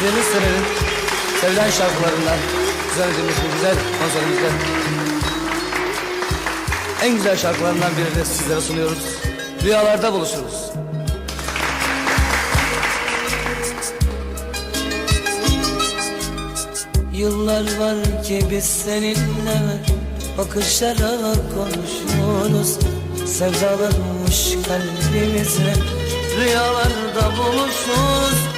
geçtiğimiz senenin sevilen şarkılarından düzenlediğimiz bu güzel konserimizde en güzel şarkılarından birini sizlere sunuyoruz. Rüyalarda buluşuruz. Yıllar var ki biz seninle bakışarak konuşuyoruz Sevdalanmış kalbimizle rüyalarda buluşuruz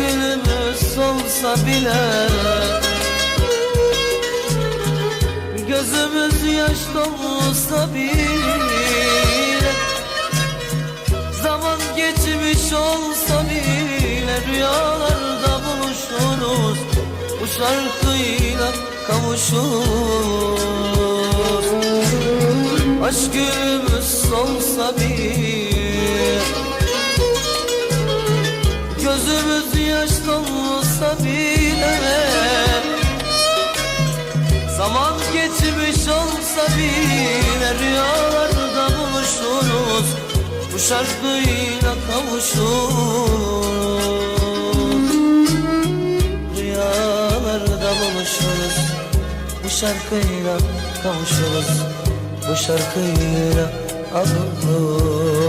günümüz olsa bile. Gözümüz yaş dolsa bile. Zaman geçmiş olsa bile Rüyalarda buluşuruz. Bu şarkıyla kavuşuruz. Aşk günümüz olsa bile yaş dolsa bile. Zaman geçmiş olsa bile rüyalarda buluşuruz. Bu şarkıyla kavuşuruz. Rüyalarda buluşuruz. Bu şarkıyla kavuşuruz. Bu şarkıyla avunuruz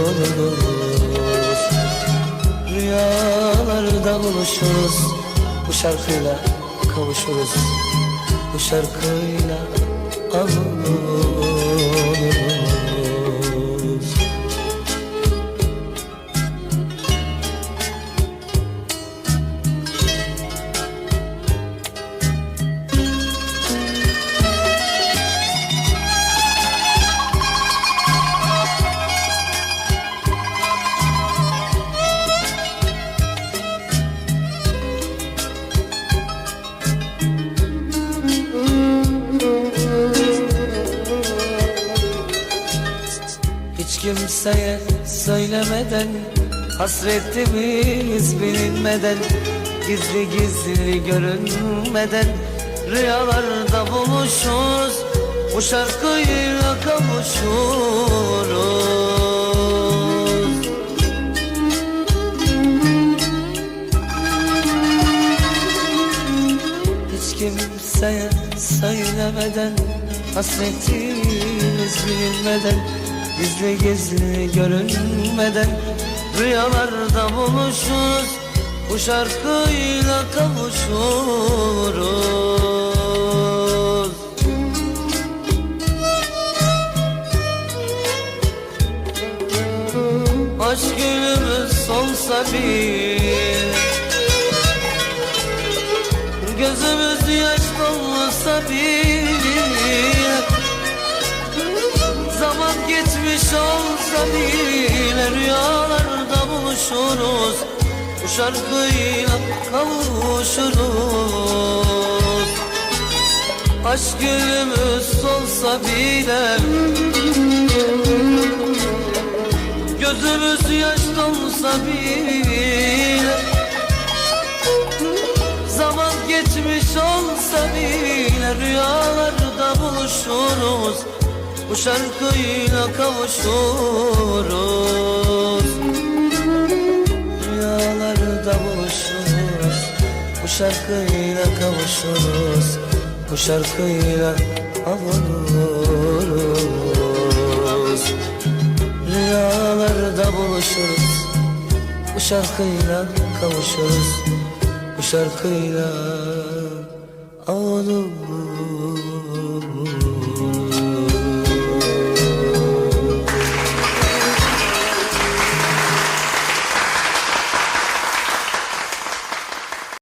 Rüyalarda buluşuruz. Bu şarkıyla kavuşuruz. Bu şarkıyla avunuruz kimseye söylemeden Hasretimiz bilinmeden Gizli gizli görünmeden Rüyalarda buluşuruz Bu şarkıyla kavuşuruz. Hiç kimseye söylemeden Hasretimiz bilinmeden Gizli gizli görünmeden Rüyalarda buluşuruz. Bu şarkıyla kavuşuruz. Aşk günümüz solsa bir Gözümüz yaş dolmasa bile Zaman geçmiş olsa bile Rüyalarda buluşuruz. Bu şarkıyla kavuşuruz. Aşk günümüz olsa bile Gözümüz yaş dolsa bile Zaman geçmiş olsa bile rüyalarda buluşuruz Bu şarkıyla kavuşuruz. Rüyalarda buluşuruz. Bu şarkıyla kavuşuruz. Bu şarkıyla avunuruz Rüyalarda buluşuruz. Bu şarkıyla kavuşuruz. Bu şarkıyla avunuruz